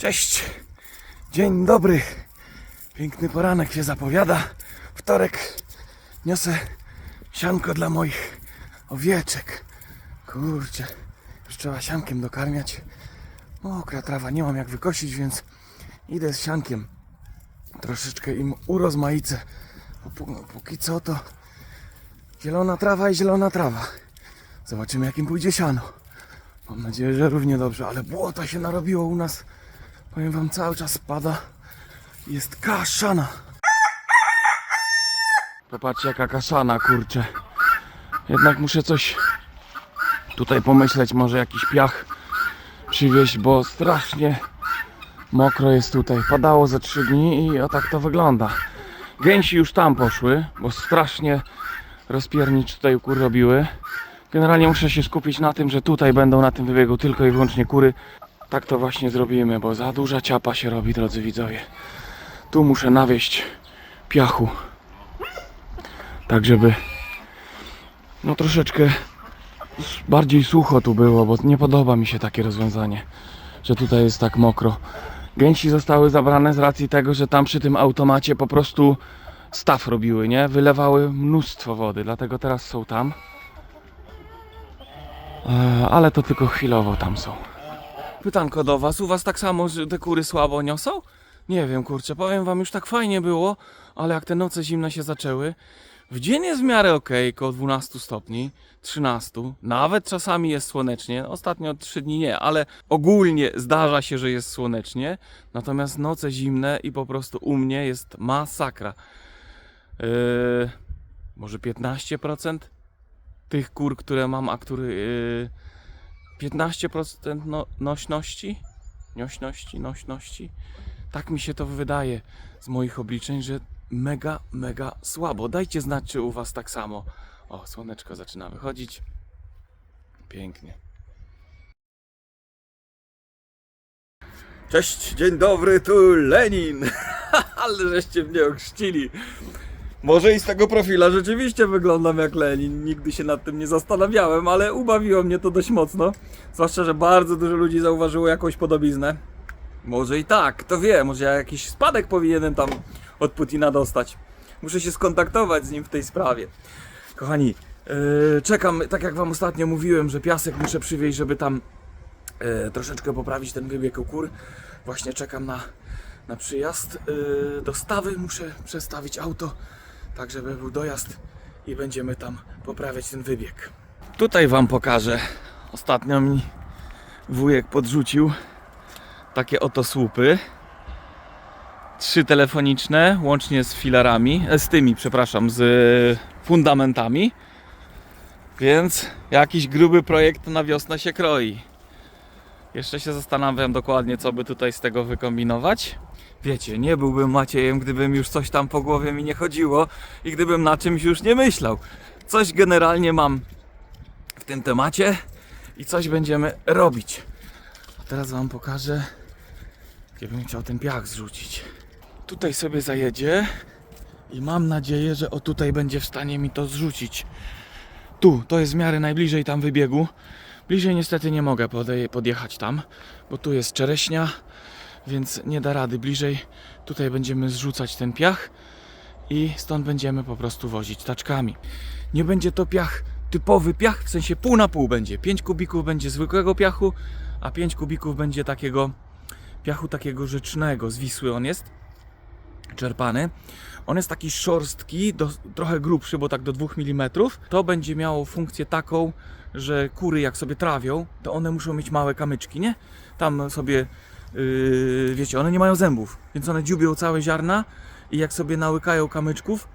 Cześć, dzień dobry. Piękny poranek się zapowiada. Wtorek niosę sianko dla moich owieczek. Kurczę, już trzeba siankiem dokarmiać. Mokra trawa, nie mam jak wykosić, więc idę z siankiem. Troszeczkę im urozmaicę. Pó- no, Póki co to zielona trawa i zielona trawa. Zobaczymy jak im pójdzie siano. Mam nadzieję, że równie dobrze, ale błota się narobiło u nas. Powiem wam, cały czas spada. Jest kaszana. Popatrzcie jaka kaszana, kurczę. Jednak muszę coś tutaj pomyśleć, może jakiś piach przywieźć, bo strasznie mokro jest tutaj. Padało ze trzy dni i o tak to wygląda. Gęsi już tam poszły, bo strasznie rozpiernicz tutaj kur robiły. Generalnie muszę się skupić na tym, że tutaj będą na tym wybiegu tylko i wyłącznie kury. Tak to właśnie zrobimy, bo za duża ciapa się robi, drodzy widzowie. Tu muszę nawieść piachu. Tak, żeby no troszeczkę bardziej sucho tu było, bo nie podoba mi się takie rozwiązanie, że tutaj jest tak mokro. Gęsi zostały zabrane z racji tego, że tam przy tym automacie po prostu staw robiły, nie? Wylewały mnóstwo wody, dlatego teraz są tam. E, ale to tylko chwilowo tam są. Pytanko do was, u was tak samo, że te kury słabo niosą? Nie wiem, kurczę, powiem wam, już tak fajnie było, ale jak te noce zimne się zaczęły, w dzień jest w miarę ok, około 12 stopni, 13, nawet czasami jest słonecznie, ostatnio 3 dni nie, ale ogólnie zdarza się, że jest słonecznie, natomiast noce zimne i po prostu u mnie jest masakra. Yy, może 15% tych kur, które mam, a który yy, 15% no, nośności, nośności, nośności. Tak mi się to wydaje z moich obliczeń, że mega, mega słabo. Dajcie znać, czy u Was tak samo. O, słoneczko zaczyna wychodzić. Pięknie. Cześć, dzień dobry, tu Lenin. Ale żeście mnie ochrzcili. Może i z tego profila rzeczywiście wyglądam jak Lenin. Nigdy się nad tym nie zastanawiałem, ale ubawiło mnie to dość mocno. Zwłaszcza, że bardzo dużo ludzi zauważyło jakąś podobiznę. Może i tak, kto wie, może ja jakiś spadek powinienem tam od Putina dostać. Muszę się skontaktować z nim w tej sprawie. Kochani, yy, czekam, tak jak Wam ostatnio mówiłem, że piasek muszę przywieźć, żeby tam yy, troszeczkę poprawić ten wybieg u kur. Właśnie czekam na, na przyjazd. Yy, do stawy muszę przestawić auto, tak żeby był dojazd i będziemy tam poprawiać ten wybieg. Tutaj Wam pokażę. Ostatnio mi wujek podrzucił takie oto słupy. Trzy telefoniczne, łącznie z filarami, e, z tymi, przepraszam, z fundamentami. Więc jakiś gruby projekt na wiosnę się kroi. Jeszcze się zastanawiam dokładnie, co by tutaj z tego wykombinować. Wiecie, nie byłbym Maciejem, gdybym już coś tam po głowie mi nie chodziło i gdybym na czymś już nie myślał. Coś generalnie mam w tym temacie i coś będziemy robić. A teraz Wam pokażę, gdzie bym chciał ten piach zrzucić. Tutaj sobie zajedzie i mam nadzieję, że o tutaj będzie w stanie mi to zrzucić. Tu, to jest w miarę najbliżej tam wybiegu. Bliżej niestety nie mogę podjechać tam, bo tu jest czereśnia, więc nie da rady. Bliżej tutaj będziemy zrzucać ten piach i stąd będziemy po prostu wozić taczkami. Nie będzie to piach typowy piach, w sensie pół na pół będzie. 5 kubików będzie zwykłego piachu, a 5 kubików będzie takiego piachu takiego rzecznego, z Wisły on jest czerpany. On jest taki szorstki, do, trochę grubszy, bo tak do 2 mm. To będzie miało funkcję taką, że kury jak sobie trawią, to one muszą mieć małe kamyczki, nie? Tam sobie, yy, wiecie, one nie mają zębów, więc one dziubią całe ziarna i jak sobie nałykają kamyczków,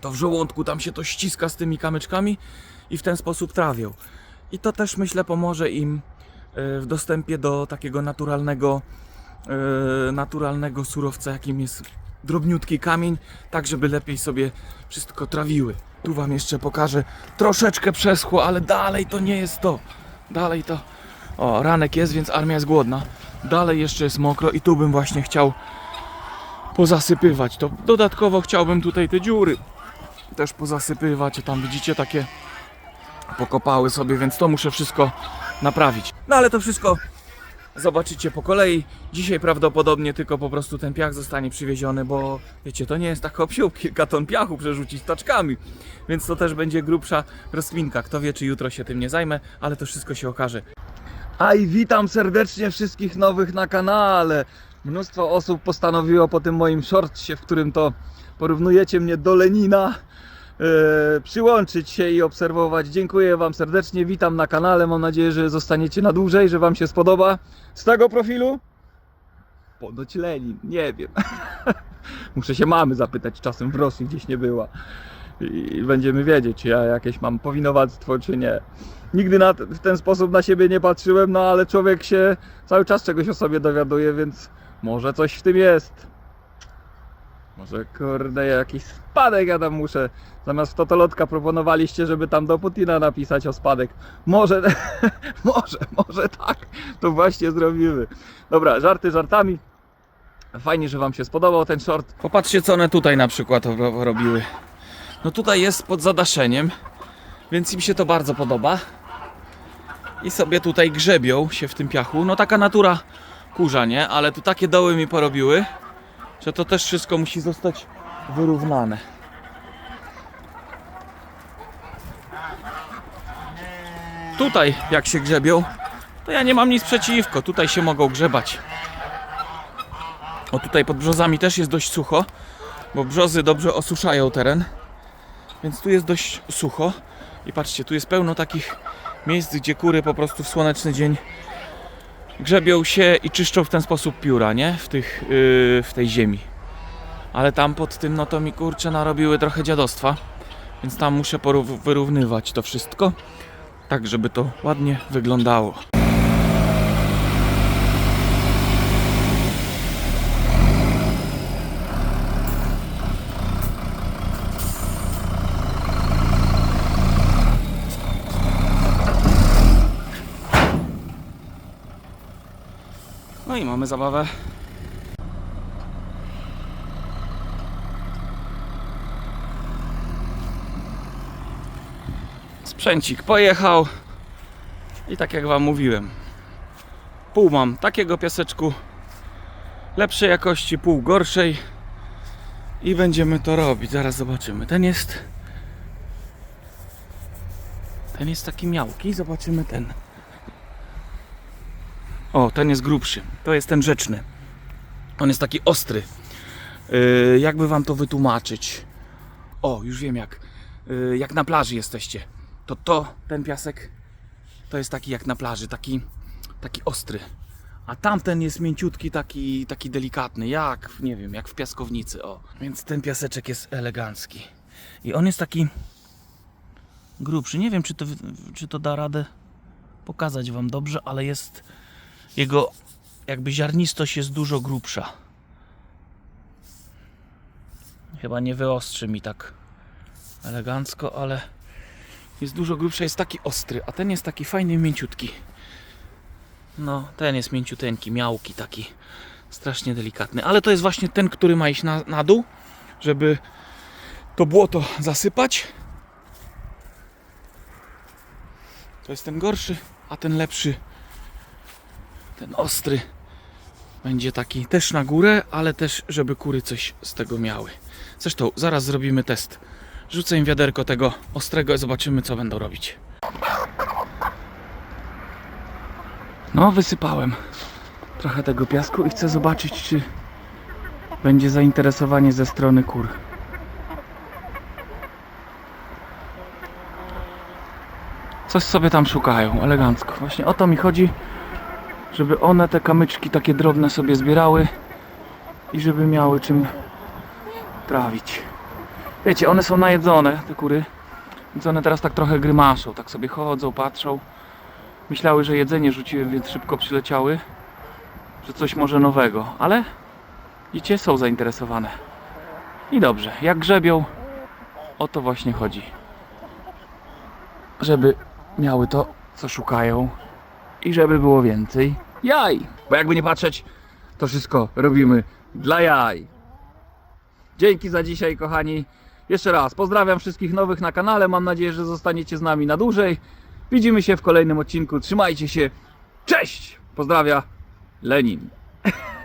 to w żołądku tam się to ściska z tymi kamyczkami i w ten sposób trawią. I to też myślę pomoże im yy, w dostępie do takiego naturalnego naturalnego surowca, jakim jest drobniutki kamień, tak żeby lepiej sobie wszystko trawiły. Tu Wam jeszcze pokażę. Troszeczkę przeschło, ale dalej to nie jest to. Dalej to. O, ranek jest, więc armia jest głodna. Dalej jeszcze jest mokro i tu bym właśnie chciał pozasypywać. To dodatkowo chciałbym tutaj te dziury też pozasypywać. Tam widzicie takie pokopały sobie, więc to muszę wszystko naprawić. No ale to wszystko zobaczycie po kolei. Dzisiaj prawdopodobnie tylko po prostu ten piach zostanie przywieziony, bo wiecie, to nie jest tak hop kilka ton piachu przerzucić taczkami. Więc to też będzie grubsza rozkminka. Kto wie, czy jutro się tym nie zajmę, ale to wszystko się okaże. A i witam serdecznie wszystkich nowych na kanale. Mnóstwo osób postanowiło po tym moim shortcie, w którym to porównujecie mnie do Lenina, przyłączyć się i obserwować. Dziękuję Wam serdecznie, witam na kanale. Mam nadzieję, że zostaniecie na dłużej, że Wam się spodoba. Z tego profilu? Ponoć Lenin, nie wiem. Muszę się mamy zapytać, czasem w Rosji gdzieś nie była. I będziemy wiedzieć, czy ja jakieś mam powinowactwo, czy nie. Nigdy na, w ten sposób na siebie nie patrzyłem, no ale człowiek się cały czas czegoś o sobie dowiaduje, więc może coś w tym jest. Może kurde, jakiś spadek ja tam muszę. Zamiast fotolotka proponowaliście, żeby tam do Putina napisać o spadek. Może, może, może tak. To właśnie zrobimy. Dobra, żarty żartami. Fajnie, że Wam się spodobał ten short. Popatrzcie, co one tutaj na przykład ro- robiły. No tutaj jest pod zadaszeniem, więc im się to bardzo podoba. I sobie tutaj grzebią się w tym piachu. No taka natura kurza, nie? Ale tu takie doły mi porobiły, że to też wszystko musi zostać wyrównane. Tutaj, jak się grzebią, to ja nie mam nic przeciwko. Tutaj się mogą grzebać. O tutaj pod brzozami też jest dość sucho, bo brzozy dobrze osuszają teren. Więc tu jest dość sucho. I patrzcie, tu jest pełno takich miejsc, gdzie kury po prostu w słoneczny dzień grzebią się i czyszczą w ten sposób pióra, nie? W, tych, yy, w tej ziemi. Ale tam pod tym, no to mi kurcze narobiły trochę dziadostwa. Więc tam muszę wyrównywać to wszystko, tak żeby to ładnie wyglądało. I mamy zabawę. Sprzęcik pojechał. I tak jak Wam mówiłem, pół mam takiego piaseczku lepszej jakości, pół gorszej. I będziemy to robić. Zaraz zobaczymy. Ten jest. Ten jest taki miałki. Zobaczymy ten. O, ten jest grubszy. To jest ten rzeczny. On jest taki ostry. Yy, jakby wam to wytłumaczyć? O, już wiem jak. Yy, jak na plaży jesteście. To to, ten piasek, to jest taki jak na plaży, taki, taki ostry. A tamten jest mięciutki, taki, taki delikatny, jak, nie wiem, jak w piaskownicy, o. Więc ten piaseczek jest elegancki. I on jest taki grubszy. Nie wiem, czy to, czy to da radę pokazać wam dobrze, ale jest jego jakby ziarnistość jest dużo grubsza. Chyba nie wyostrzy mi tak elegancko, ale jest dużo grubsza, jest taki ostry, a ten jest taki fajny, mięciutki. No, ten jest mięciuteńki, miałki taki, strasznie delikatny, ale to jest właśnie ten, który ma iść na, na dół, żeby to błoto zasypać. To jest ten gorszy, a ten lepszy ten ostry będzie taki też na górę, ale też, żeby kury coś z tego miały. Zresztą zaraz zrobimy test. Rzucę im wiaderko tego ostrego i zobaczymy, co będą robić. No, wysypałem trochę tego piasku i chcę zobaczyć, czy będzie zainteresowanie ze strony kur. Coś sobie tam szukają, elegancko. Właśnie o to mi chodzi żeby one te kamyczki takie drobne sobie zbierały i żeby miały czym trawić. Wiecie, one są najedzone, te kury, więc one teraz tak trochę grymaszą, tak sobie chodzą, patrzą. Myślały, że jedzenie rzuciłem, więc szybko przyleciały, że coś może nowego, ale widzicie, są zainteresowane. I dobrze, jak grzebią, o to właśnie chodzi. Żeby miały to, co szukają, i żeby było więcej jaj. Bo jakby nie patrzeć, to wszystko robimy dla jaj. Dzięki za dzisiaj, kochani. Jeszcze raz pozdrawiam wszystkich nowych na kanale. Mam nadzieję, że zostaniecie z nami na dłużej. Widzimy się w kolejnym odcinku. Trzymajcie się. Cześć! Pozdrawia Lenin.